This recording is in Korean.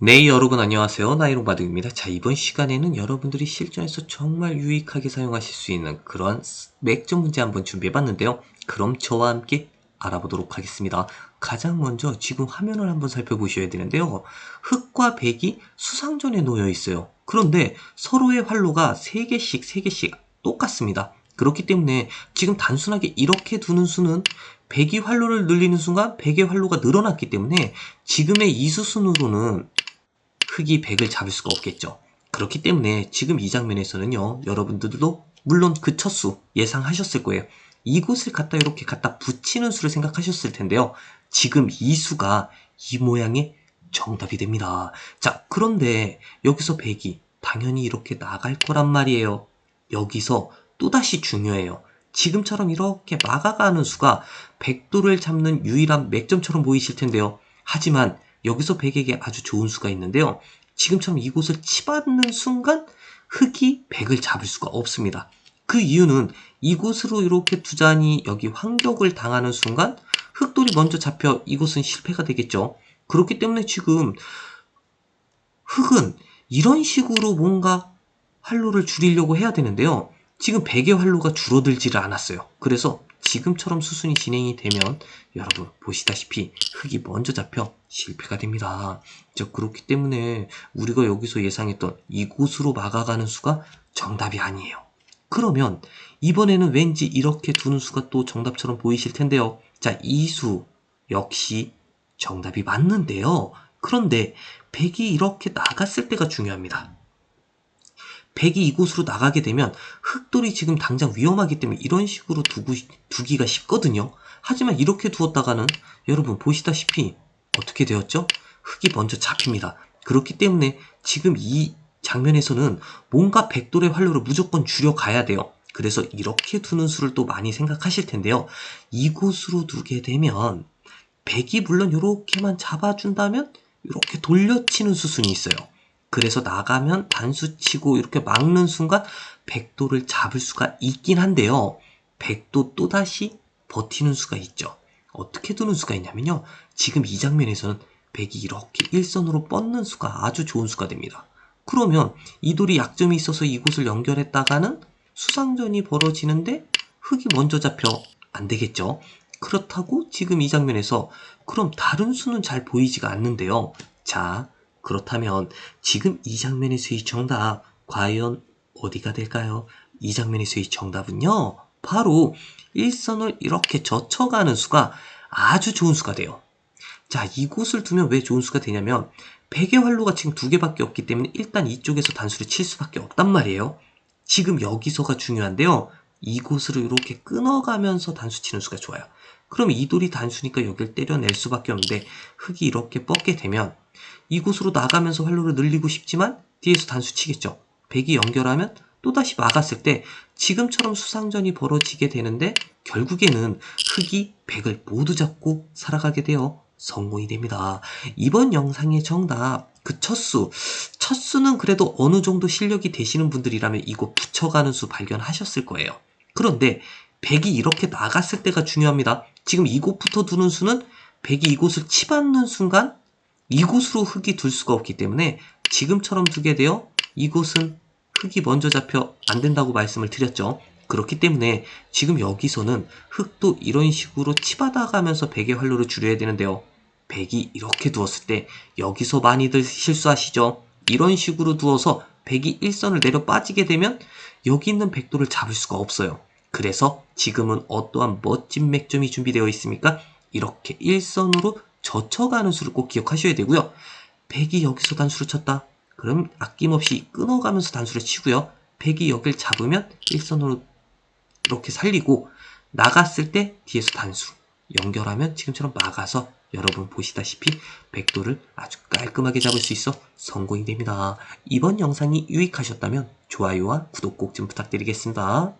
네, 여러분 안녕하세요. 나이롱 바둑입니다. 자, 이번 시간에는 여러분들이 실전에서 정말 유익하게 사용하실 수 있는 그런 맥점 문제 한번 준비해 봤는데요. 그럼 저와 함께 알아보도록 하겠습니다. 가장 먼저 지금 화면을 한번 살펴보셔야 되는데요. 흑과 백이 수상전에 놓여 있어요. 그런데 서로의 활로가 3개씩 3개씩 똑같습니다. 그렇기 때문에 지금 단순하게 이렇게 두는 수는 백이 활로를 늘리는 순간 백의 활로가 늘어났기 때문에 지금의 이 수순으로는 흑이 100을 잡을 수가 없겠죠. 그렇기 때문에 지금 이 장면에서는요, 여러분들도 물론 그 첫수 예상하셨을 거예요. 이곳을 갖다 이렇게 갖다 붙이는 수를 생각하셨을 텐데요. 지금 이 수가 이 모양의 정답이 됩니다. 자, 그런데 여기서 100이 당연히 이렇게 나갈 거란 말이에요. 여기서 또다시 중요해요. 지금처럼 이렇게 막아가는 수가 백도를 잡는 유일한 맥점처럼 보이실 텐데요. 하지만 여기서 백에게 아주 좋은 수가 있는데요. 지금처럼 이곳을 치받는 순간 흑이 백을 잡을 수가 없습니다. 그 이유는 이곳으로 이렇게 두자니 여기 환격을 당하는 순간 흑돌이 먼저 잡혀 이곳은 실패가 되겠죠. 그렇기 때문에 지금 흑은 이런 식으로 뭔가 활로를 줄이려고 해야 되는데요. 지금 백의 활로가 줄어들지를 않았어요. 그래서 지금처럼 수순이 진행이 되면 여러분 보시다시피 흑이 먼저 잡혀 실패가 됩니다. 자, 그렇기 때문에 우리가 여기서 예상했던 이곳으로 막아가는 수가 정답이 아니에요. 그러면 이번에는 왠지 이렇게 두는 수가 또 정답처럼 보이실 텐데요. 자, 이 수 역시 정답이 맞는데요. 그런데 백이 이렇게 나갔을 때가 중요합니다. 백이 이곳으로 나가게 되면 흑돌이 지금 당장 위험하기 때문에 이런 식으로 두고, 두기가 쉽거든요. 하지만 이렇게 두었다가는 여러분 보시다시피 어떻게 되었죠? 흑이 먼저 잡힙니다. 그렇기 때문에 지금 이 장면에서는 뭔가 백돌의 활로를 무조건 줄여가야 돼요. 그래서 이렇게 두는 수를 또 많이 생각하실 텐데요. 이곳으로 두게 되면 백이 물론 이렇게만 잡아준다면 이렇게 돌려치는 수순이 있어요. 그래서 나가면 단수 치고 이렇게 막는 순간 백도를 잡을 수가 있긴 한데요. 백도 또다시 버티는 수가 있죠. 어떻게 두는 수가 있냐면요. 지금 이 장면에서는 백이 이렇게 일선으로 뻗는 수가 아주 좋은 수가 됩니다. 그러면 이 돌이 약점이 있어서 이곳을 연결했다가는 수상전이 벌어지는데 흑이 먼저 잡혀 안 되겠죠. 그렇다고 지금 이 장면에서 그럼 다른 수는 잘 보이지가 않는데요. 자, 그렇다면 지금 이 장면에서의 정답 과연 어디가 될까요? 이 장면에서의 정답은요. 바로 일선을 이렇게 젖혀가는 수가 아주 좋은 수가 돼요. 자, 이곳을 두면 왜 좋은 수가 되냐면 백의 활로가 지금 두 개밖에 없기 때문에 일단 이쪽에서 단수를 칠 수밖에 없단 말이에요. 지금 여기서가 중요한데요. 이곳으로 이렇게 끊어가면서 단수 치는 수가 좋아요. 그럼 이 돌이 단수니까 여길 때려낼 수밖에 없는데 흙이 이렇게 뻗게 되면 이곳으로 나가면서 활로를 늘리고 싶지만 뒤에서 단수 치겠죠. 백이 연결하면 또다시 막았을 때 지금처럼 수상전이 벌어지게 되는데 결국에는 흑이 백을 모두 잡고 살아가게 되어 성공이 됩니다. 이번 영상의 정답 그 첫수 첫수는 그래도 어느 정도 실력이 되시는 분들이라면 이거 붙여가는 수 발견하셨을 거예요. 그런데 백이 이렇게 나갔을 때가 중요합니다. 지금 이곳부터 두는 수는 백이 이곳을 치받는 순간 이곳으로 흙이 둘 수가 없기 때문에 지금처럼 두게 되어 이곳은 흙이 먼저 잡혀 안 된다고 말씀을 드렸죠. 그렇기 때문에 지금 여기서는 흙도 이런 식으로 치받아가면서 백의 활로를 줄여야 되는데요. 백이 이렇게 두었을 때 여기서 많이들 실수하시죠. 이런 식으로 두어서 백이 일선을 내려 빠지게 되면 여기 있는 백도를 잡을 수가 없어요. 그래서 지금은 어떠한 멋진 맥점이 준비되어 있습니까? 이렇게 일선으로 젖혀가는 수를 꼭 기억하셔야 되고요. 백이 여기서 단수를 쳤다. 그럼 아낌없이 끊어가면서 단수를 치고요. 백이 여길 잡으면 일선으로 이렇게 살리고 나갔을 때 뒤에서 단수 연결하면 지금처럼 막아서 여러분 보시다시피 백도를 아주 깔끔하게 잡을 수 있어 성공이 됩니다. 이번 영상이 유익하셨다면 좋아요와 구독 꼭 좀 부탁드리겠습니다.